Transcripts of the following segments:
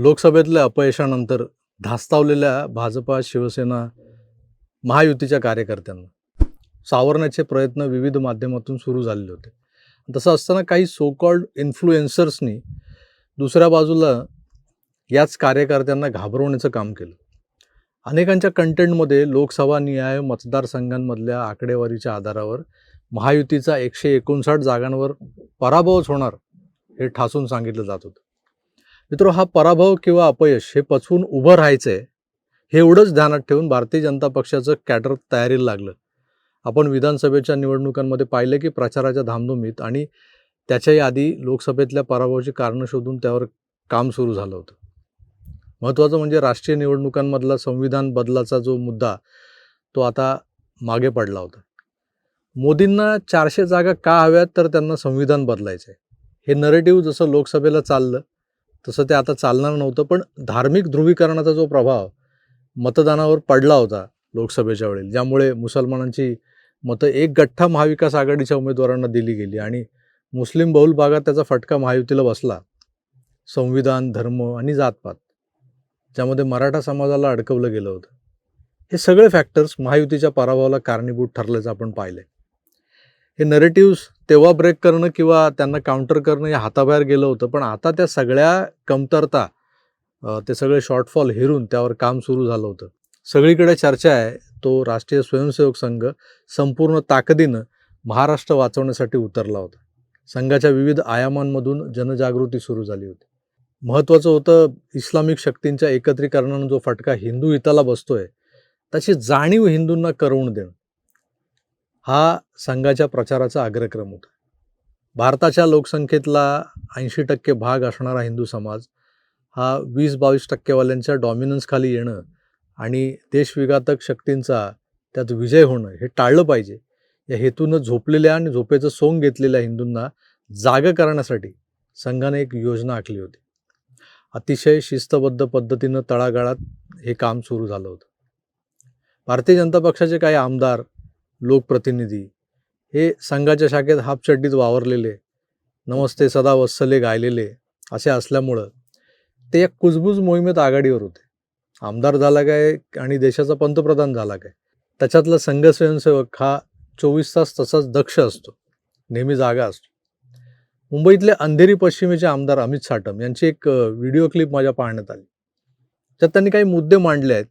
लोकसभेतल्या अपयशानंतर धास्तावलेल्या भाजपा शिवसेना महायुतीच्या कार्यकर्त्यांना. सावरण्याचे प्रयत्न विविध माध्यमातून सुरू झालेले होते. तसं असताना काही सोकॉल्ड इन्फ्लुएन्सर्सनी दुसऱ्या बाजूला याच कार्यकर्त्यांना घाबरवण्याचं काम केलं. अनेकांच्या कंटेंटमध्ये लोकसभा निहाय मतदारसंघांमधल्या आकडेवारीच्या आधारावर महायुतीचा एकशे एकोणसाठ जागांवर पराभवच होणार हे ठासून सांगितलं जात होतं. मित्र हा पराभव किंवा अपयश हे पचवून उभं राहायचं आहे हे एवढंच ध्यानात ठेवून भारतीय जनता पक्षाचं कॅटर तयारीला लागलं. आपण विधानसभेच्या निवडणुकांमध्ये पाहिलं की प्रचाराच्या धामधुमीत आणि त्याच्याही आधी लोकसभेतल्या पराभवाची कारणं शोधून त्यावर काम सुरू झालं होतं. महत्त्वाचं म्हणजे राष्ट्रीय निवडणुकांमधला संविधान बदलाचा जो मुद्दा तो आता मागे पडला होता. मोदींना चारशे जागा का हव्यात तर त्यांना संविधान बदलायचं आहे हे नरेटिव्ह जसं लोकसभेला चाललं तसं ते आता चालणार नव्हतं पण धार्मिक ध्रुवीकरणाचा जो प्रभाव मतदानावर पडला होता लोकसभेच्या वेळेला ज्यामुळे मुसलमानांची मतं एक गठ्ठा महाविकास आघाडीच्या उमेदवारांना दिली गेली आणि मुस्लिम बहुल भागात त्याचा फटका महायुतीला बसला. संविधान धर्म आणि जातपात ज्यामध्ये मराठा समाजाला अडकवलं गेलं होतं. हे सगळे फॅक्टर्स महायुतीच्या पराभवाला कारणीभूत ठरल्याचं आपण पाहिलं हे नरेटिव्स तेव्हा ब्रेक करणं किंवा त्यांना काउंटर करणं हे हाताबाहेर गेलं होतं. पण आता त्या सगळ्या कमतरता ते सगळे शॉर्टफॉल हिरून त्यावर काम सुरू झालं होतं. सगळीकडे चर्चा आहे. तो राष्ट्रीय स्वयंसेवक संघ संपूर्ण ताकदीनं महाराष्ट्र वाचवण्यासाठी उतरला होता. संघाच्या विविध आयामांमधून जनजागृती सुरू झाली होती. महत्त्वाचं होतं इस्लामिक शक्तींच्या एकत्रीकरणानं जो फटका हिंदू हिताला बसतोय त्याची जाणीव हिंदूंना करवून देणं. हा संघाच्या प्रचाराचा अग्रक्रम होता. भारताच्या लोकसंख्येतला ऐंशी टक्के भाग असणारा हिंदू समाज हा वीस बावीस टक्केवाल्यांच्या डॉमिनन्सखाली येणं आणि देशविघातक शक्तींचा त्यात विजय होणं हे टाळलं पाहिजे. या हेतूनं झोपलेल्या आणि झोपेचं सोंग घेतलेल्या हिंदूंना जागं करण्यासाठी संघाने एक योजना आखली होती. अतिशय शिस्तबद्ध पद्धतीनं तळागाळात हे काम सुरू झालं होतं. भारतीय जनता पक्षाचे काही आमदार लोकप्रतिनिधी. हे संघाच्या शाखेत हापचड्डीत वावरलेले नमस्ते सदा वत्सले गायलेले असे असल्यामुळं ते या कुजबूज मोहिमेत आघाडीवर होते. आमदार झाला काय आणि देशाचा पंतप्रधान झाला काय? त्याच्यातला संघ स्वयंसेवक हा चोवीस तास तसाच दक्ष असतो नेहमी जागा असतो. मुंबईतले अंधेरी पश्चिमेचे आमदार अमित साटम यांची एक व्हिडिओ क्लिप माझ्या पाहण्यात आली. त्यात त्यांनी काही मुद्दे मांडले आहेत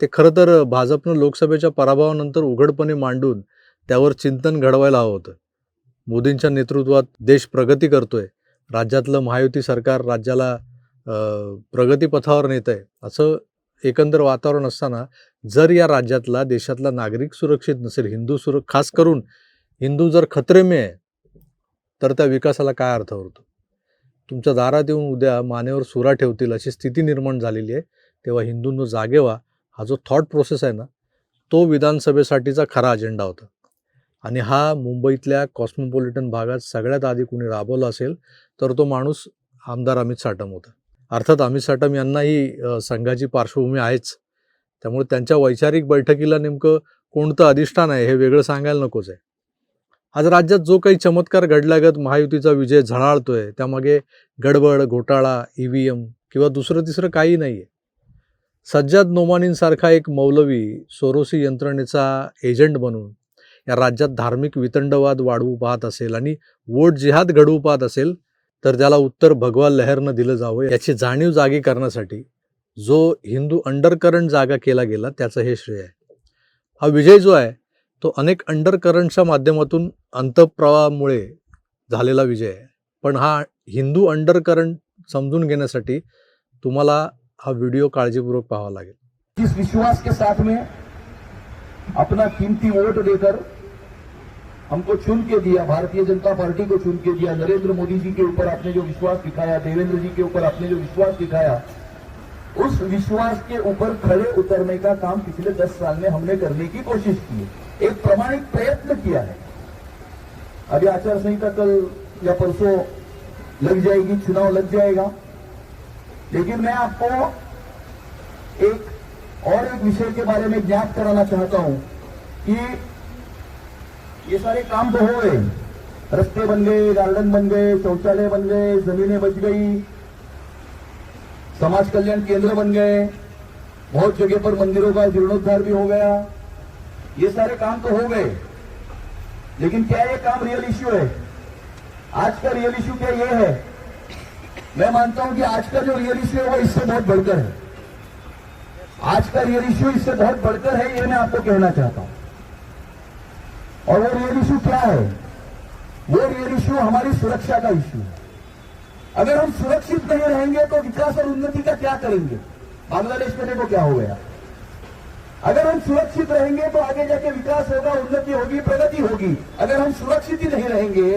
ते खरं तर भाजपनं लोकसभेच्या पराभवानंतर उघडपणे मांडून त्यावर चिंतन घडवायला हवं होतं. मोदींच्या नेतृत्वात देश प्रगती करतोय. राज्यातलं महायुती सरकार राज्याला प्रगतीपथावर नेत आहे असं एकंदर वातावरण असताना जर या राज्यातला देशातला नागरिक सुरक्षित नसेल हिंदू सुर खास करून हिंदू जर खत्रेमे आहे तर त्या विकासाला काय अर्थ उरतो तुमच्या दारात येऊन उद्या मानेवर सुरा ठेवतील अशी स्थिती निर्माण झालेली आहे. तेव्हा हिंदूंनो जागे व्हा. हा जो थॉट प्रोसेस आहे ना तो विधानसभेसाठीचा खरा अजेंडा होता. आणि हा मुंबईतल्या कॉस्मोपॉलिटन भागात सगळ्यात आधी कुणी राबवला असेल तर तो माणूस आमदार अमित साटम होता. अर्थात अमित साटम यांनाही संघाची पार्श्वभूमी आहेच. त्यामुळे त्यांच्या वैचारिक बैठकीला नेमकं कोणतं अधिष्ठान आहे हे वेगळं सांगायला नकोच आहे. आज राज्यात जो काही चमत्कार घडल्यागत महायुतीचा विजय झळाळतोय त्यामागे गडबड घोटाळा ई व्ही एम किंवा दुसरं तिसरं काही नाही आहे सज्जाद नोमानींसारखा एक मौलवी सोरोसी यंत्रणेचा एजंट बनून या राज्यात धार्मिक वितंडवाद वाढवू पाहत असेल आणि वोट जिहाद घडवू पाहत असेल तर त्याला उत्तर भगवा लहरनं दिलं जावं याची जाणीव जागी करण्यासाठी जो हिंदू अंडरकरंट जागा केला गेला त्याचं हे श्रेय आहे. हा विजय जो आहे तो अनेक अंडरकरंटच्या माध्यमातून अंतप्रवाहामुळे झालेला विजय आहे. पण हा हिंदू अंडरकरंट समजून घेण्यासाठी तुम्हाला हा व्हिडिओ काळजीपूर्वक पाहावा लागेल. विश्वास के साथ में अपना कीमती वोट देकर हमको चुन के दिया, भारतीय जनता पार्टी को चुन के दिया, नरेंद्र मोदी जी के ऊपर आपने जो विश्वास दिखाया, देवेंद्र जी के ऊपर आपने जो विश्वास दिखाया, उस विश्वास के ऊपर खड़े उतरने का काम पिछले दस साल में हमने करने की कोशिश की एक प्रमाणिक प्रयत्न किया है। अभी आचार संहिता कल या परसों लग जाएगी, चुनाव लग जाएगा। लेकिन मैं आपको एक और एक विषय के बारे में ज्ञात कराना चाहता हूँ कि ये सारे काम तो हो गए। रस्ते बन गए, गार्डन बन गए, शौचालय बन गए, जमीनें बच गई, समाज कल्याण केंद्र बन गए, बहुत जगह पर मंदिरों का जीर्णोद्धार भी हो गया। ये सारे काम तो हो गए। लेकिन क्या ये काम रियल इश्यू है? आज का रियल इश्यू क्या ये है? मैं मानता हूँ कि आज का जो रियल इश्यू है वो इससे बहुत बढ़कर है। आज का रियल इश्यू इससे बहुत बढ़कर है, ये मैं आपको कहना चाहता हूँ। और वो रियल इश्यू क्या है? वो रियल इश्यू हमारी सुरक्षा का इश्यू है। अगर हम सुरक्षित नहीं रहेंगे तो विकास और उन्नति का क्या करेंगे? बांग्लादेश में देखो क्या हो गया। अगर हम सुरक्षित रहेंगे तो आगे जाके विकास होगा, उन्नति होगी, प्रगति होगी। अगर हम सुरक्षित ही नहीं रहेंगे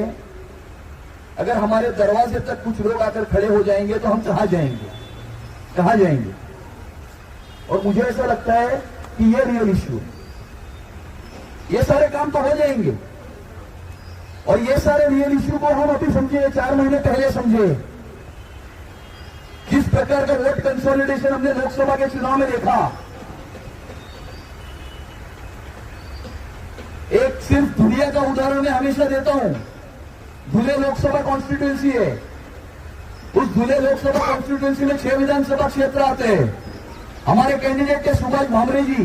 अगर हमारे दरवाजे तक कुछ लोग आकर खड़े हो जाएँगे तो हम कहा जाएँगे? कहा जाएँगे? और मुझे ऐसा लगता है कि ये रियल इश्यू ये सारे काम तो हो जाएँगे। और ये सारे रियल इश्यू को हम अभी समझे चार महीने पहले समझे। किस प्रकार का वोट कंसोलिडेशन हमने लोकसभा के चुनाव में देखा? एक सिर्फ़ दुनिया का उदाहरण मैं हमेशा देता हूँ। धुले लोकसभा कॉन्स्टिट्यूंसी है। उस धुले लोकसभा कॉन्स्टिट्यूंसी में छह विधानसभा क्षेत्र आते हैं। हमारे कैंडिडेट के सुभाष भामरे जी,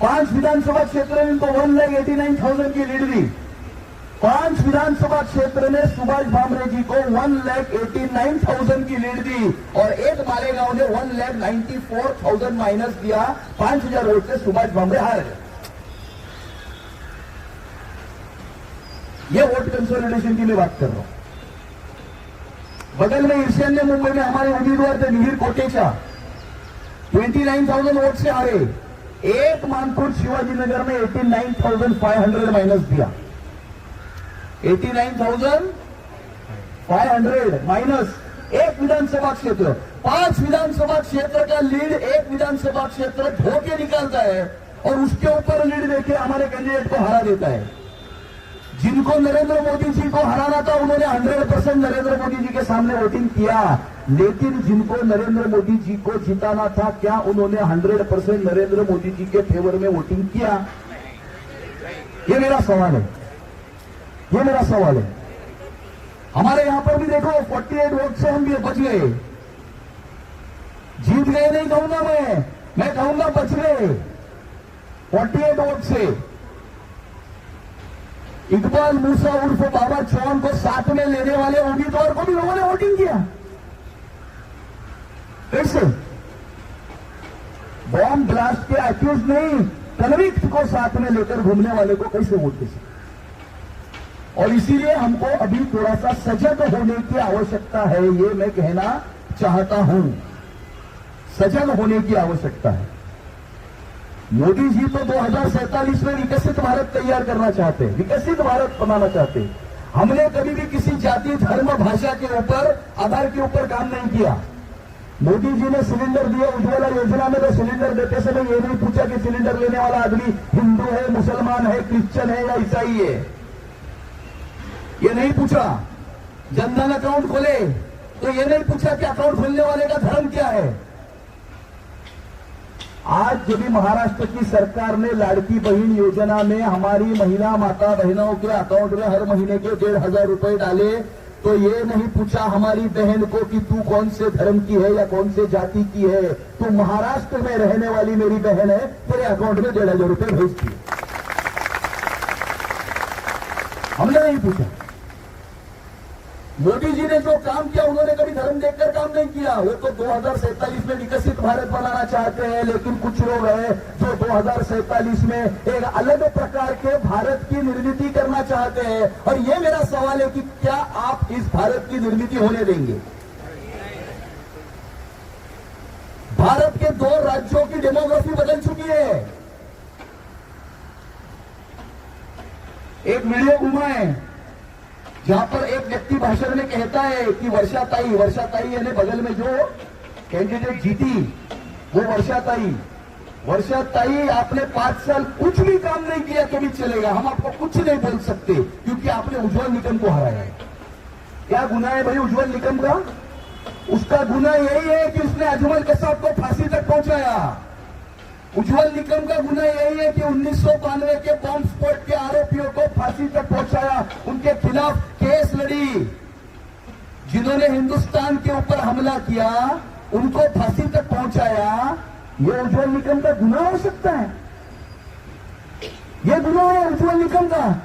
पाँच विधानसभा क्षेत्र में इनको one lakh eighty nine thousand की लीड दी। पाँच विधानसभा क्षेत्र में सुभाष भामरे जी को one lakh eighty nine thousand की लीड दी और एक मालेगांव ने one lakh ninety four thousand minus दिया। पाँच हज़ार वोट से सुभाष भामरे हार गए। ये वोट कंसोलिडेशन के लिए बात कर रहा हूँ। बगल में ईशान्य मुंबई में हमारे उम्मीदवार थे Mihir Kotecha. Twenty nine thousand vote से हारे। एक मानपुर शिवाजी नगर में eighty nine thousand five hundred minus दिया। Eighty nine thousand five hundred minus एक विधानसभा क्षेत्र। पाँच विधानसभा क्षेत्र का लीड एक विधानसभा क्षेत्र धोके निकालता है और उसके ऊपर लीड देके हमारे कैंडिडेट को हरा देता है। जिनको नरेंद्र मोदी जी को हराना था, उन्होंने 100 परसेंट नरेंद्र मोदी जी के सामने वोटिंग किया। लेकिन जिनको नरेंद्र मोदी जी को जिताना था, क्या उन्होंने 100 परसेंट नरेंद्र मोदी जी के फेवर में वोटिंग किया? ये मेरा सवाल है। ये मेरा सवाल है। हमारे यहाँ पर भी देखो 48 वोट से हम भी बच गए। जीत गए नहीं कहूँगा मैं। मैं कहूँगा बच गए। 48 वोट से। इकबाल मूसा उर्फ़ बाबा चौहान को साथ में लेने वाले उम्मीदवार को भी लोगों ने वोटिंग किया। कैसे बॉम्ब ब्लास्ट के अक्यूज नहीं कन्विक्ट को साथ में लेकर घूमने वाले को कैसे वोट दे सकते? और इसीलिए हमको अभी थोड़ा सा सजग होने की आवश्यकता है, ये मैं कहना चाहता हूँ। सजग होने की आवश्यकता है। मोदी जी तो दो में विकसित भारत तैयार करना चाहते हैं। विकसित भारत बनाना चाहते हैं। हमने कभी भी किसी जाति, धर्म, भाषा के ऊपर, आधार के ऊपर काम नहीं किया। मोदी जी ने सिलेंडर दिया, उज्ज्वला योजना में तो सिलेंडर देते समय ये नहीं पूछा कि सिलेंडर लेने वाला आदमी हिंदू है, मुसलमान है, क्रिश्चियन है या ईसाई है। ये नहीं पूछा। जनधन अकाउंट खोले। तो ये नहीं पूछा कि अकाउंट खोलने वाले का धर्म क्या है? आज जब भी महाराष्ट्र की सरकार ने लाड़की बहन योजना में हमारी महिला माता बहनों के अकाउंट में हर महीने के डेढ़ हज़ार रुपए डाले तो ये नहीं पूछा हमारी बहन को कि तू कौन से धर्म की है या कौन से जाति की है? तू महाराष्ट्र में रहने वाली मेरी बहन है, तेरे अकाउंट में डेढ़ हज़ार रुपए भेजती है हमने नहीं पूछा। मोदी जी ने जो काम किया, उन्होंने कभी धर्म देखकर नहीं किया। वो तो दो में विकसित भारत बनाना चाहते हैं, लेकिन कुछ लोग हैं जो दो में एक अलग प्रकार के भारत की निर्मित करना चाहते हैं। और ये मेरा सवाल है कि क्या आप इस भारत की निर्मित होने देंगे? भारत के दो राज्यों की डेमोग्राफी बदल चुकी है। एक वीडियो घुमा है जहाँ पर एक व्यक्ति भाषण में कहता है कि वर्षाताई वर्षाताई यानी बगल में जो कैंडिडेट जीती, वो वर्षाताई वर्षाताई आपने पाँच साल कुछ भी काम नहीं किया तो भी चलेगा। हम आपको कुछ नहीं बोल सकते, क्योंकि आपने उज्जवल निगम को हराया है। क्या गुना है भाई उज्जवल निगम का? उसका गुना यही है कि उसने अजमल कसाब को फांसी तक पहुँचाया। उज्जवल निकम का गुना यही है कि उन्नीस के बॉम्ब स्फोट के आरोपियों को फांसी तक पहुँचाया। उनके खिलाफ केस लड़ी। जिन्होंने हिंदुस्तान के ऊपर हमला किया, उनको फांसी तक पहुँचाया, ये उज्जवल निकम का गुना हो सकता है। ये गुना है उज्जवल निकम का।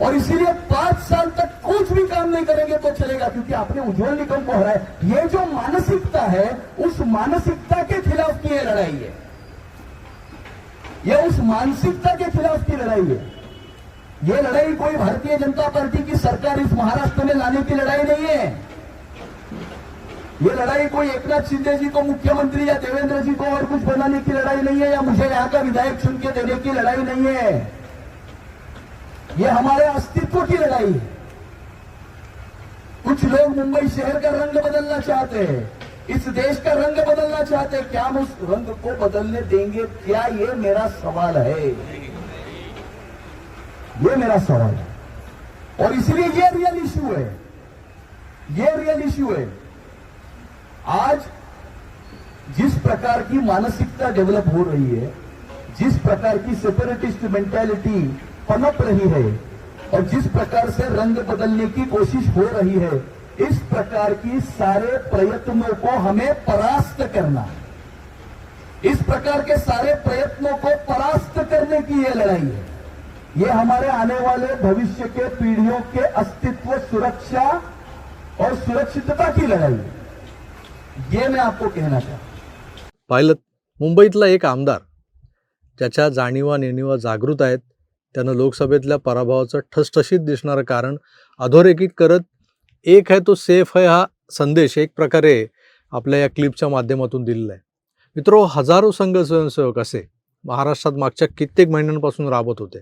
और इसीलिए पाँच साल तक कुछ भी काम नहीं करेंगे तो चलेगा, क्योंकि आपने उज्जवल निकम को हराया। ये जो मानसिकता है, उस मानसिकता के खिलाफ की लड़ाई है। ये उस मानसिकता के खिलाफ की लड़ाई है। ये लड़ाई कोई भारतीय जनता पार्टी की सरकार इस महाराष्ट्र में लाने की लड़ाई नहीं है। ये लड़ाई कोई एकनाथ शिंदे जी को, मुख्यमंत्री या देवेंद्र जी को और कुछ बनाने की लड़ाई नहीं है, या मुझे यहाँ का विधायक चुन के देने की लड़ाई नहीं है। ये हमारे अस्तित्व की लड़ाई है। कुछ लोग मुंबई शहर का रंग बदलना चाहते हैं। इस देश का रंग बदलना चाहते हैं। क्या हम उस रंग को बदलने देंगे? क्या ये मेरा सवाल है? ये मेरा सवाल है। और इसलिए ये रियल इश्यू है। ये रियल इश्यू है। आज जिस प्रकार की मानसिकता डेवलप हो रही है, जिस प्रकार की सेपरेटिस्ट मेंटेलिटी पनप रही है, और जिस प्रकार से रंग बदलने की कोशिश हो रही है इस प्रकार की सारे प्रयत्नों को हमें परास्त करना। है। इस प्रकार के सारे प्रयत्नों को परास्त करने की यह लड़ाई है। ये हमारे आने वाले भविष्य के पीढ़ियों के अस्तित्व सुरक्षा और सुरक्षितता की लड़ाई है। ये मैं आपको कहना चाहता हूं। मुंबईतला एक आमदार ज्याच्या जाणीवा नेणीवा जागृत आहेत त्यानं लोकसभेतल्या पराभवाचं ठसठशीत दिसणारं कारण अधोरेखित करत एक है तो सेफ है हा संदेश एक प्रकारे आपल्या या क्लिपच्या माध्यमातून दिलेला आहे. मित्रो हजारो संघ स्वयंसेवक असे महाराष्ट्रात मागच्या कित्येक महिन्यांपासून राबत होते.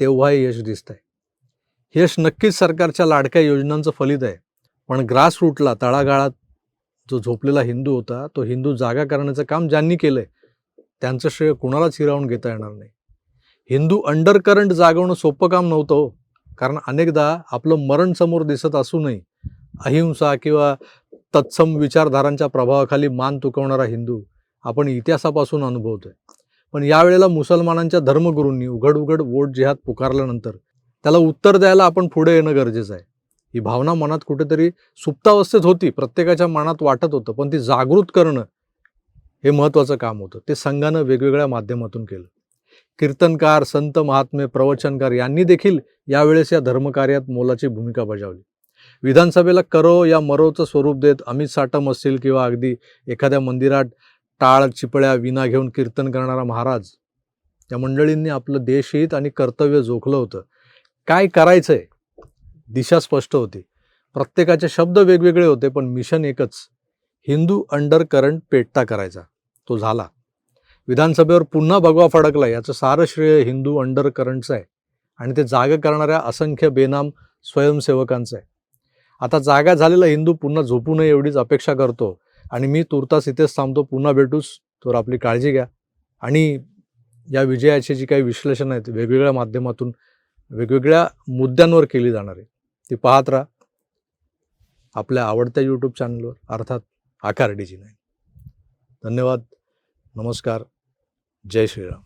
तेव्हा हे यश दिसत आहे यश नक्कीच सरकारच्या लाडक्या योजनांचं फलित आहे. पण ग्रासरूटला तळागाळात जो झोपलेला हिंदू होता तो हिंदू जागा करण्याचं काम ज्यांनी केलंय त्यांचं श्रेय कुणालाच हिरावून घेता येणार नाही. हिंदू अंडर करंट जागवणं सोपं काम नव्हतं हो. कारण अनेकदा आपलं मरण समोर दिसत असूनही अहिंसा किंवा तत्सम विचारधारांच्या प्रभावाखाली मान तुकवणारा हिंदू आपण इतिहासापासून अनुभवतोय. पण यावेळेला मुसलमानांच्या धर्मगुरूंनी उघड उघड वोट जिहाद पुकारल्यानंतर त्याला उत्तर द्यायला आपण पुढे येणं गरजेचं आहे. ही भावना मनात कुठेतरी सुप्तावस्थेत होती प्रत्येकाच्या मनात वाटत होतं पण ती जागृत करणं हे महत्त्वाचं काम होतं. ते संघानं वेगवेगळ्या माध्यमातून केलं. कीर्तनकार संत महात्मे प्रवचनकार यांनी देखील यावेळेस या धर्मकार्यात मोलाची भूमिका बजावली. विधानसभेला करो या मरोचं स्वरूप देत अमित साटम असतील किंवा अगदी एखाद्या मंदिरात टाळ चिपळ्या विना घेऊन कीर्तन करणारा महाराज या मंडळींनी आपलं देशहित आणि कर्तव्य जोखलं होतं. काय करायचंय? दिशा स्पष्ट होती. प्रत्येकाचे शब्द वेगवेगळे होते पण मिशन एकच हिंदू अंडर करंट पेटता करायचा. तो झाला. विधानसभेवर पुन्हा भगवा फडकला याचं सारं श्रेय हिंदू अंडर करंटचं आहे. आणि ते जागा करणाऱ्या असंख्य बेनाम स्वयंसेवकांचं आहे. आता जागा झालेला हिंदू पुन्हा झोपू नये एवढीच अपेक्षा करतो. आणि मी तुर्तास इथेच थांबतो. पुन्हा भेटूच तर आपली काळजी घ्या. आणि या विजयाचे जी काही विश्लेषण आहेत वेगवेगळ्या माध्यमातून वेगवेगळ्या मुद्द्यांवर केली जाणार आहे. ती पाहत राहा. आपल्या आवडत्या यूट्यूब चॅनलवर अर्थात आकार डीजी नाही धन्यवाद. नमस्कार. जय श्रीराम